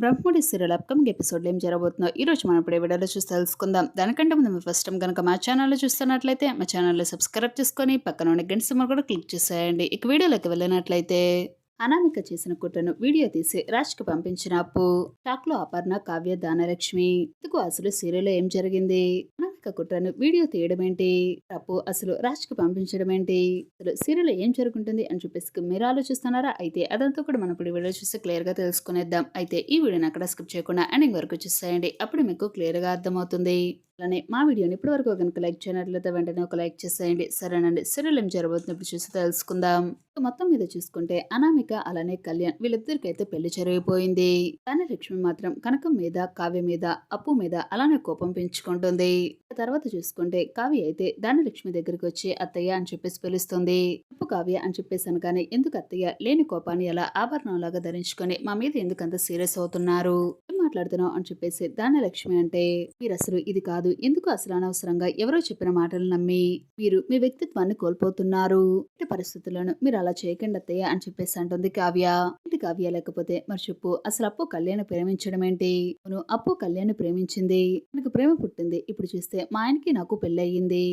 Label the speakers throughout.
Speaker 1: బ్రహ్ముడి serial upcoming ఎపిసోడ్లో ఏం జరగబోతుందో ఈ రోజు మనం ఇప్పుడు వీడియోలో చూసి తెలుసుకుందాం. దానికంటే ముందు మీరు ఫస్ట్ టైం కనుక మా ఛానల్లో చూస్తున్నట్లయితే మా ఛానల్లో సబ్స్క్రైబ్ చేసుకొని పక్కన ఉన్న గంట సింబల్ కూడా క్లిక్ చేసేయండి. ఇక వీడియోలోకి వెళ్ళినట్లయితే అనామిక చేసిన కుట్రను వీడియో తీసి రాజ్కి పంపించిన అప్పు టాక్లో అపర్ణ కావ్య దానలక్ష్మి ఇందుకు అసలు సీరియల్లో ఏం జరిగింది? అనామిక కుట్రను వీడియో తీయడం ఏంటి? తప్పు అసలు రాజ్కి పంపించడం ఏంటి? అసలు సీరియల్ ఏం జరుగుతుంది అని చెప్పేసి మీరు ఆలోచిస్తున్నారా? అయితే అదంతా కూడా మనం ఇప్పుడు వీడియో చూస్తే క్లియర్గా తెలుసుకునేద్దాం. అయితే ఈ వీడియోని అక్కడ స్కిప్ చేయకుండా ఎండింగ్ వరకు చూసేయండి. అప్పుడు మీకు క్లియర్గా అర్థమవుతుంది. అలానే మా వీడియోని ఇప్పటి వరకు కనుక లైక్ చేయనట్లయితే వెంటనే ఒక లైక్ చేసేయండి. సరేనండి. సీరియల్ ఏం జరగబోతుంది ఇప్పుడు చూసి తెలుసుకుందాం. మొత్తం మీద చూసుకుంటే అనామిక అలానే కళ్యాణ్ వీళ్ళిద్దరికైతే పెళ్ళి జరిగిపోయింది. కానీ లక్ష్మి మాత్రం కనకం మీద కావ్య మీద అప్పు మీద అలానే కోపం పెంచుకుంటుంది. తర్వాత చూసుకుంటే కావ్య అయితే దానలక్ష్మి దగ్గరికి వచ్చి అత్తయ్య అని చెప్పేసి పిలుస్తుంది. అప్పు కావ్య అని చెప్పేసి అనగానే ఎందుకు అత్తయ్య? లేని కోపాన్ని ఎలా ఆభరణంలాగా ధరించుకొని మా మీద ఎందుకంత సీరియస్ అవుతున్నారు? ఏం మాట్లాడుతున్నావు? అని చెప్పేసి దానలక్ష్మి అంటే మీరు అసలు ఇది కాదు ఎందుకు అసలు అనవసరంగా ఎవరో చెప్పిన మాటలు నమ్మి మీరు మీ వ్యక్తిత్వాన్ని కోల్పోతున్నారు? ఇట్టి పరిస్థితులను మీరు అలా చేయకండి అత్తయ్య అని చెప్పేసి అంటుంది కావ్య. ఇది కావ్య? లేకపోతే మరి చెప్పు. అసలు అప్పు కళ్యాణ్ ప్రేమించడం ఏంటి? అవును అప్పు కళ్యాణ్ ప్రేమించింది. నాకు ప్రేమ పుట్టింది. ఇప్పుడు చూస్తే మా ఆయనకి నాకు పెళ్ళి అయ్యింది.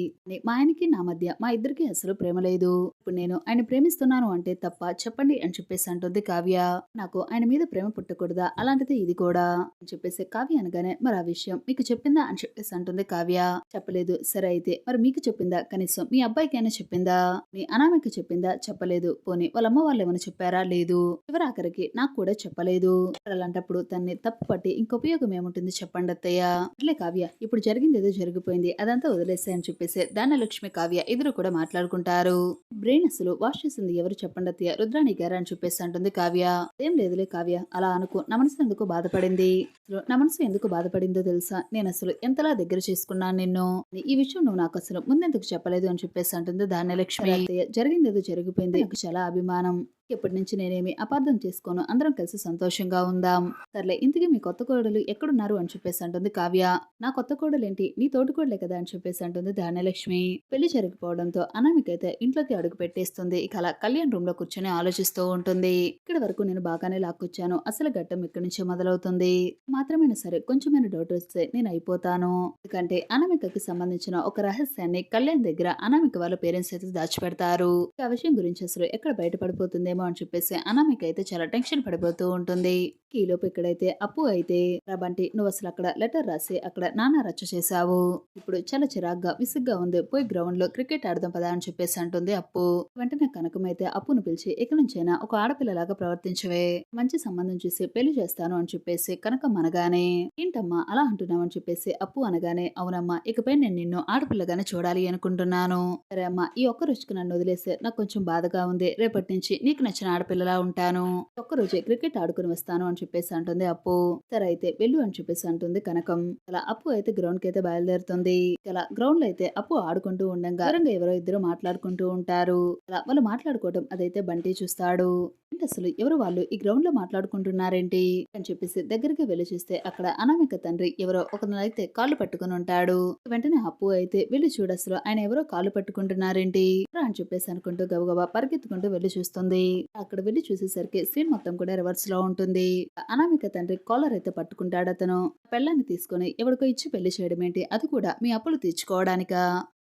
Speaker 1: మా ఆయనకి నా మధ్య మా ఇద్దరికి అసలు ప్రేమ లేదు. ఇప్పుడు నేను ఆయన ప్రేమిస్తున్నాను అంటే తప్ప చెప్పండి అని చెప్పేసి అంటుంది కావ్య. నాకు ఆయన మీద ప్రేమ పుట్టకూడదా? అలాంటిది ఇది కూడా అని చెప్పేసి కావ్య అనగానే మరి ఆ విషయం మీకు చెప్పిందా? అని చెప్పేసి అంటుంది కావ్య. చెప్పలేదు. సరే అయితే మరి మీకు చెప్పిందా? కనీసం మీ అబ్బాయికైనా చెప్పిందా? మీ అనామిక చెప్పిందా? చెప్పలేదు. పోనీ వాళ్ళ అమ్మ వాళ్ళు ఏమైనా చెప్పారా? లేదు. చివరి ఆఖరికి నాకు కూడా చెప్పలేదు. అలాంటప్పుడు తన్ని తప్పు పట్టి ఇంకో ఉపయోగం ఏముంటుంది చెప్పండి అత్తయ్య? అట్లే కావ్య ఇప్పుడు జరిగింది ఏదో జరిగిపోయింది. అదంతా వదిలేసాయని అని చెప్పేసి దానలక్ష్మి కావ్య ఇద్దరు కూడా మాట్లాడుకుంటారు. బ్రెయిన్ అసలు వాష్ చేసింది ఎవరు చెప్పండి అత్తయ్య? రుద్రాణి గారా అని చెప్పేసి అంటుంది కావ్య. ఏం లేదులే కావ్య అలా అనుకో. నా మనసు ఎందుకు బాధపడింది? అసలు నా మనసు ఎందుకు బాధపడిందో తెలుసా? నేను అసలు ఎంతలా దగ్గర చేసుకున్నాను నిన్ను. ఈ విషయం నువ్వు నాకు అసలు ముందెందుకు చెప్పలేదు అని చెప్పేసి అంటుంది ధాన్యలక్ష్మి. జరిగింది ఏదో జరిగిపోయింది. నాకు చాలా అభిమానం. ఇప్పటి నుంచి నేనేమి అపార్థం చేసుకోను. అందరం కలిసి సంతోషంగా ఉందాం. సర్లే ఇంతకీ మీ కొత్త కోడలు ఎక్కడున్నారు అని చెప్పేసి అంటుంది కావ్య. నా కొత్త కోడలేంటి? నీ తోటి కోడలే కదా అని చెప్పేసి అంటుంది ధాన్యలక్ష్మి. పెళ్ళి జరిగిపోవడంతో అనామికైతే ఇంట్లోకి అడుగు పెట్టేస్తుంది. ఇక అలా కళ్యాణ్ రూమ్లో కూర్చొని ఆలోచిస్తూ ఉంటుంది. ఇక్కడ వరకు నేను బాగానే లాక్కొచ్చాను. అసలు ఘట్టం ఇక్కడి నుంచే మొదలవుతుంది. మాత్రమైనా సరే కొంచెమైన డౌట్ వస్తే నేను అయిపోతాను. ఎందుకంటే అనామికకి సంబంధించిన ఒక రహస్యాన్ని కళ్యాణ్ దగ్గర అనామిక వాళ్ళ పేరెంట్స్ అయితే దాచిపెడతారు. ఆ విషయం గురించి అసలు ఎక్కడ బయటపడిపోతుంది బయటపడిపోతుందేమో అని చెప్పేసి అనామిక అయితే చాలా టెన్షన్ పడిపోతూ ఉంటుంది. ఈలోపు లోపు ఇక్కడైతే అప్పు అయితే రాబంటి నువ్వు అసలు అక్కడ లెటర్ రాసి అక్కడ నానా రచ్చ చేశావు. ఇప్పుడు చాలా చిరాగ్గా విసుగ్గా ఉంది. పోయి గ్రౌండ్లో క్రికెట్ ఆడదాం పదా అని చెప్పేసి అంటుంది అప్పు. వెంటనే కనకం అయితే అప్పును పిలిచి ఇక నుంచైనా ఒక ఆడపిల్లలాగా ప్రవర్తించవే. మంచి సంబంధం చూసి పెళ్ళి చేస్తాను అని చెప్పేసి కనకం అనగానే ఏంటమ్మా అలా అంటున్నావు అని చెప్పేసి అప్పు అనగానే అవునమ్మా ఇకపై నేను నిన్ను ఆడపిల్లగానే చూడాలి అనుకుంటున్నాను. సరే అమ్మా ఈ ఒక్క రోజుకి నన్ను వదిలేస్తే నాకు కొంచెం బాధగా ఉంది. రేపటి నుంచి నీకు నచ్చిన ఆడపిల్లలా ఉంటాను. ఒక్క రోజే క్రికెట్ ఆడుకుని వస్తాను అని చెప్పేసి అంటుంది అప్పు. సరే అయితే వెళ్ళు అని చెప్పేసి అంటుంది కనకం. అలా అప్పు అయితే గ్రౌండ్కి అయితే బయలుదేరుతుంది. అలా గ్రౌండ్లో అయితే అప్పు ఆడుకుంటూ ఉండగా ఎవరో ఇద్దరు మాట్లాడుకుంటూ ఉంటారు. అలా వాళ్ళు మాట్లాడుకోవడం అదైతే బంటి చూస్తాడు. అసలు ఎవరు వాళ్ళు ఈ గ్రౌండ్లో మాట్లాడుకుంటున్నారేంటి? అని చెప్పేసి దగ్గరికి వెళ్ళి చూస్తే అక్కడ అనామిక తండ్రి ఎవరో ఒకనైతే కాళ్ళు పట్టుకుని ఉంటాడు. వెంటనే అప్పు అయితే వెళ్ళి చూడసలు ఆయన ఎవరో కాళ్ళు పట్టుకుంటున్నారేంటి? అని చెప్పేసి అనుకుంటూ గబగబా పరిగెత్తుకుంటూ వెళ్ళి చూస్తుంది. అక్కడ వెళ్ళి చూసేసరికి సీన్ మొత్తం కూడా రివర్స్లో ఉంటుంది. అనామిక తండ్రి కాలర్ అయితే పట్టుకుంటాడు అతను. పెళ్ళాన్ని తీసుకొని ఎవరికో ఇచ్చి పెళ్ళి చేయడం ఏంటి అది కూడా మీ అప్పులు తీర్చుకోవడానిక?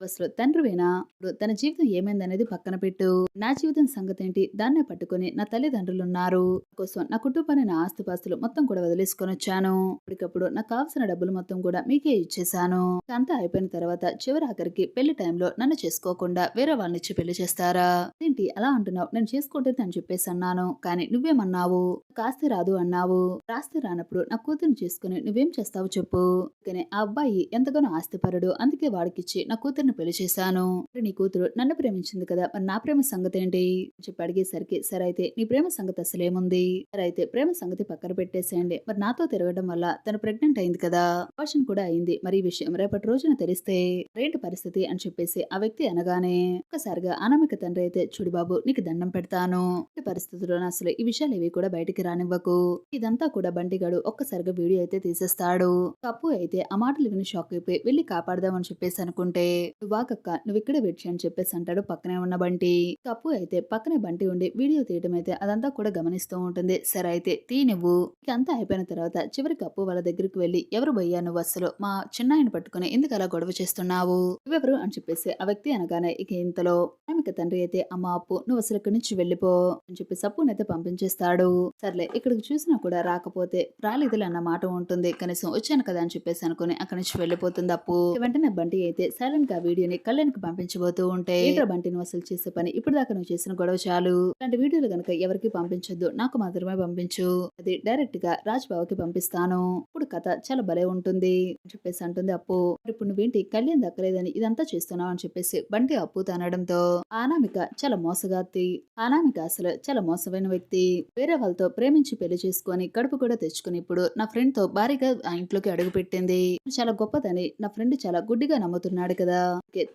Speaker 1: అసలు తండ్రివేనా? ఇప్పుడు తన జీవితం ఏమైందనేది పక్కన పెట్టు. నా జీవితం సంగతి ఏంటి దాన్నే పట్టుకొని నా తల్లి ఉన్నారు కోసం నా కుటుంబాన్ని నా ఆస్తిపాస్తులు మొత్తం కూడా వదిలేసుకొని వచ్చాను. ఇప్పటికప్పుడు నాకు కావాల్సిన డబ్బులు మొత్తం కూడా మీకే ఇచ్చేసాను అంతా అయిపోయిన తర్వాత చివరి ఆఖరికి పెళ్ళి టైంలో నన్ను చేసుకోకుండా వేరే వాళ్ళనిచ్చి పెళ్ళి చేస్తారా? ఏంటి అలా అంటున్నావు? నేను చేసుకుంటుంది అని చెప్పేసి అన్నాను. కానీ నువ్వేమన్నావు? కాస్తి రాదు అన్నావు. రాస్తి రానప్పుడు నా కూతురుని చేసుకుని నువ్వేం చేస్తావు చెప్పు. కానీ ఆ అబ్బాయి ఎంతగానో ఆస్తిపరుడు. అందుకే వాడికిచ్చి నా కూతుర్ని పెళ్ళి చేశాను. నీ కూతురు నన్ను ప్రేమించింది కదా! మరి నా ప్రేమ సంగతి ఏంటి చెప్పి అడిగేసరికి సరే అయితే నీ ప్రేమ సంగతి అసలేముంది? అయితే ప్రేమ సంగతి పక్కన పెట్టేసేయండి. మరి నాతో తిరగడం వల్ల తను ప్రెగ్నెంట్ అయింది కదా? అబార్షన్ కూడా అయింది. మరి ఈ విషయం రేపటి రోజున తెలిస్తే రేటు పరిస్థితి అని చెప్పేసి ఆ వ్యక్తి అనగానే ఒక్కసారిగా అనామిక తండ్రి అయితే చూడు బాబు నీకు దండం పెడతాను. ఇట్టి అసలు ఈ విషయాలు ఇవి కూడా బయటికి రానివ్వకు. ఇదంతా కూడా బంటిగాడు ఒక్కసారిగా వీడియో అయితే తీసేస్తాడు. తప్పు అయితే ఆ మాటలు విని షాక్ అయిపోయి వెళ్ళి కాపాడదామని చెప్పేసి అనుకుంటే వాకక్క నువ్వు ఇక్కడే వెచ్చి అని చెప్పేసి అంటాడు పక్కనే ఉన్న బంటి. తప్పు అయితే పక్కనే బంటి ఉండి వీడియో తీయడం అయితే అదంతా కూడా గమనిస్తూ ఉంటుంది. సరే అయితే తీ నువ్వు ఇదంతా అయిపోయిన తర్వాత చివరికి అప్పు వాళ్ళ దగ్గరికి వెళ్ళి ఎవరు భయ్యా నువ్వు అసలు మా చిన్నాయన పట్టుకుని ఎందుకు అలా గొడవ చేస్తున్నావు? ఎవరు అని చెప్పేసి ఆ వ్యక్తి అనగానే ఇక ఇంతలో ఆమెకి తండ్రి అయితే అమ్మ అప్పు నువ్వు అసలు ఇక్కడి నుంచి వెళ్ళిపో అని చెప్పి అయితే పంపించేస్తాడు. సర్లే ఇక్కడికి చూసినా కూడా రాకపోతే రాలేదులే అన్న మాట ఉంటుంది. కనీసం వచ్చాను కదా అని చెప్పేసి అనుకుని అక్కడి నుంచి వెళ్ళిపోతుంది అప్పు. వెంటనే బంటి అయితే సైలెంట్గా వీడియోని కళ్యాణ్కి పంపించబోతూ ఉంటే ఏంట్రా బంటి నువ్వు అసలు చేసే పని? ఇప్పుడు దాకా నువ్వు చేసిన గొడవ చాలు. ఇలాంటి వీడియోలు గనక ఎవరికి పంపించొద్దు నాకు మాత్రమే పంపించు. అది డైరెక్ట్గా రాజ్ బావకి పంపిస్తాను. ఇప్పుడు కథ చాలా భలే ఉంటుంది అని చెప్పేసి అంటుంది అప్పు. ఇప్పుడు నువ్వేంటి కళ్యాణ్ దక్కలేదని ఇదంతా చేస్తున్నావు అని చెప్పేసి బంటి అప్పు తనడంతో. అనామిక చాలా మోసగాత్తి అనామిక అసలు చాలా మోసమైన వ్యక్తి. వేరే వాళ్ళతో ప్రేమించి పెళ్ళి చేసుకొని కడుపు కూడా తెచ్చుకుని ఇప్పుడు నా ఫ్రెండ్తో భారీగా ఆ ఇంట్లోకి అడుగు పెట్టింది. చాలా గొప్పదని నా ఫ్రెండ్ చాలా గుడ్డిగా నమ్ముతున్నాడు కదా.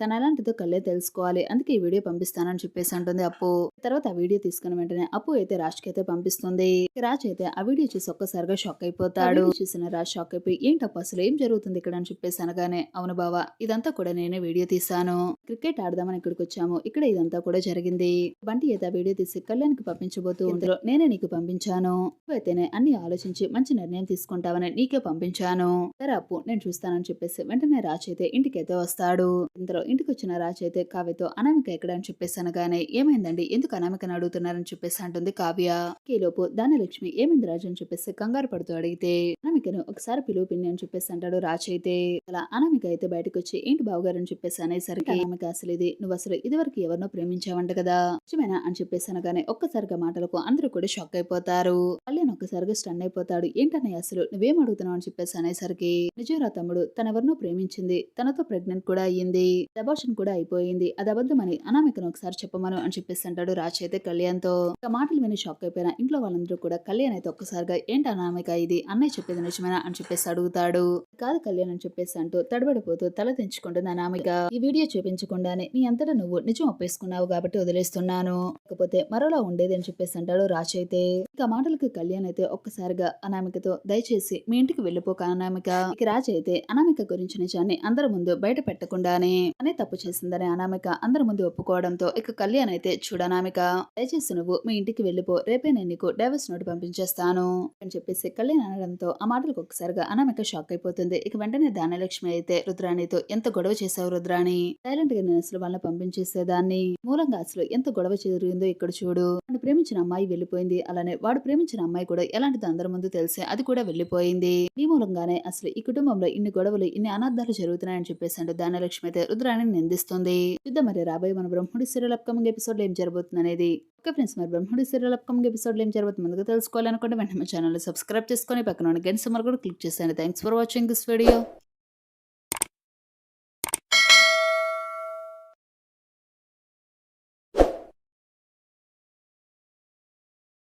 Speaker 1: తన ఎలాంటిదో కళ్ళే తెలుసుకోవాలి. అందుకే ఈ వీడియో పంపిస్తానని చెప్పేసి అంటుంది అప్పు. తర్వాత ఆ వీడియో తీసుకున్న వెంటనే అప్పు అయితే రాజ్కి అయితే పంపిస్తుంది. రాజ్ అయితే ఆ వీడియో చూసి ఒక్కసారిగా షాక్ అయిపోతాడు. చూసిన రాజ్ షాక్ అయిపోయి ఏంటప్పు అసలు ఏం జరుగుతుంది ఇక్కడ? అని చెప్పేసి అనగానే అవును బావా ఇదంతా కూడా నేనే వీడియో తీసాను క్రికెట్ ఆడదామని ఇక్కడికి వచ్చాము. ఇక్కడ ఇదంతా కూడా జరిగింది. బంటి అయితే ఆ వీడియో తీసి కళ్యాణ్కి పంపించబోతూ ఇందులో నేనే నీకు పంపించాను. అయితేనే అన్ని ఆలోచించి మంచి నిర్ణయం తీసుకుంటావని నీకే పంపించాను. సరే అప్పు నేను చూస్తానని చెప్పేసి వెంటనే రాజ్ అయితే ఇంటికైతే వస్తాడు. ఇందులో ఇంటికి వచ్చిన రాజ్ అయితే కావ్యతో అనామిక ఎక్కడ? అని చెప్పేసి అనగానే ఏమైందండి? ఎందుకు అనామికను అడుగుతున్నారని చెప్పేసి అంటుంది కావ్య. ఈలోపు దానలక్ష్మి ఏమైంది రాజు అని చెప్పేసి కంగారు పడుతూ అడిగితే అనామికను ఒకసారి పిలువు పిన్ని అని చెప్పేసి అంటాడు రాజ్ అయితే. అలా అనామిక అయితే బయటకు వచ్చి ఏంటి బావగారు? అని చెప్పేసి అనేసరికి అనామిక అసలు ఇది నువ్వు అసలు ఇదివరకు ఎవరినో ప్రేమించావంట కదా? నిజమేనా? అని చెప్పేసి అనగానే ఒక్కసారిగా మాటలకు అందరూ కూడా షాక్ అయిపోతారు. కళ్యాణ్ ఒక్కసారిగా స్టన్ అయిపోతాడు. ఏంటన్నయ్య అసలు నువ్వేం అడుగుతున్నావు? అని చెప్పేసి అనేసరికి నిజంరా తమ్ముడు తనెవరినో ప్రేమించింది. తనతో ప్రెగ్నెంట్ కూడా అయ్యింది. అబార్షన్ కూడా అయిపోయింది. అది అబద్ధమని అనామికను ఒకసారి చెప్పమను అని చెప్పేసి అంటాడు రాజ్ అయితే కళ్యాణ్తో మాటలు విని షాక్ అయిపోయిన ఇంట్లో వాళ్ళందరూ కూడా కళ్యాణ్ అయితే ఒక్కసారిగా ఏంటి అనామిక ఇది? అన్నయ్య చెప్పేది నిజమేనా? అని చెప్పేసి అడుగుతాడు. కాదు కళ్యాణ్ అని చెప్పేసి అంటూ తడబడిపోతూ తల తెంచుకుంటుంది అనామిక. ఈ వీడియో చూపించకుండానే నీ అంతటా నువ్వు నిజం ఒప్పేసుకున్నావు కాబట్టి వదిలేస్తున్నాను. కాకపోతే మరోలా ఉండేది అని చెప్పేసి అంటాడు రాజ్ అయితే. ఇక మాటలకు కళ్యాణ్ అయితే ఒక్కసారిగా అనామికతో దయచేసి మీ ఇంటికి వెళ్ళిపోక అనామిక. ఇక రాజ్ అయితే అనామిక గురించి నిజాన్ని అందరి ముందు బయట పెట్టకుండానే అనే తప్పు చేసిందని అనామిక అందరి ముందు ఒప్పుకోవడంతో ఇక కళ్యాణ్ అయితే చూడనామిక దయచేసి నువ్వు మీ ఇంటికి వెళ్ళిపో. రేపే నేను నీకు డైవర్స్ నోట్ పంపించేస్తాను. అని చెప్పేసి కళ్యాణ్ అనడంతో ఆ మాటలకు ఒకసారిగా అనామిక షాక్ అయిపోతుంది. ఇక వెంటనే దానలక్ష్మి అయితే రుద్రాణితో ఎంత గొడవ చేసావు రుద్రాణి? సైలెంట్గా నేను అసలు వాళ్ళని పంపించేసేదాన్ని? మూలంగా అసలు ఎంత గొడవ జరిగిందో ఇక్కడ చూడు. వాడు ప్రేమించిన అమ్మాయి వెళ్ళిపోయింది. అలానే వాడు ప్రేమించిన అమ్మాయి కూడా ఎలాంటిది అందరి ముందు తెలిసే అది కూడా వెళ్ళిపోయింది. ఈ మూలంగానే అసలు ఈ కుటుంబంలో ఇన్ని గొడవలు ఇన్ని అనార్థాలు జరుగుతున్నాయని చెప్పేసి అంటే దానలక్ష్మి అయితే రుద్రాణిని నిందిస్తుంది. యుద్ధం మరి రాబోయే మన బ్రహ్ముడి సీరియల్ అప్కమింగ్ ఎపిసోడ్ ఏం జరబోతుంది అనేది ఓకే ఫ్రెండ్స్. మరి బ్రహ్మడి సీరియల్ అప్కమింగ్ ఎపిసోడ్ ఏం జరబోతుంది ముందుగా తెలుసుకోవాలనుకుంటే వెంటనే మా ఛానల్ సబ్స్క్రైబ్ చేసుకొని పక్కన ఉన్న గంట సమర్ కూడా క్లిక్ చేసాను thanks for watching this video.